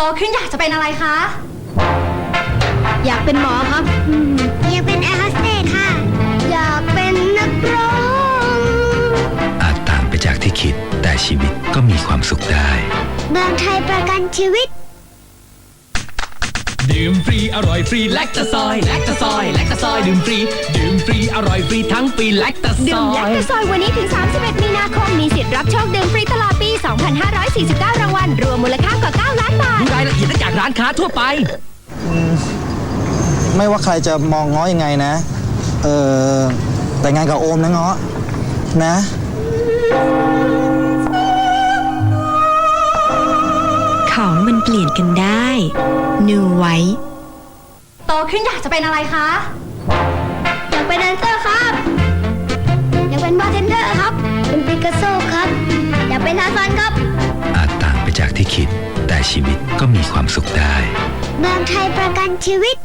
ตขึ้นอยากจะเป็นอะไรคะ อยากเป็นหมอครับ อยากเป็นแอร์โฮสเตสค่ะ อยากเป็นนักร้อง อาจต่างไปจากที่คิด แต่ชีวิตก็มีความสุขได้ เมืองไทยประกันชีวิต ดื่มฟรี อร่อยฟรีแลคตาซอยแลคตาซอยแลคตาซอยดื่มฟรี ดื่มฟรี อร่อยฟรีทั้งปีแลคตาซดื่มอแลคยตาซอยวันนี้ถึง 31 มีนาคม มีสิทธิ์รับโชคดื่มฟรีตลอดปี 2,549 รางวัล รวมมูลค่า ร้านค้าทั่วไป ไม่ว่าใครจะมองง้อยังไงนะ เออแต่งงานกับโอมนะง้อนะ ของมันเปลี่ยนกันได้ New White โตขึ้นอยากจะเป็นอะไรคะ ชีวิตก็มีความสุขได้ เมืองไทยประกันชีวิต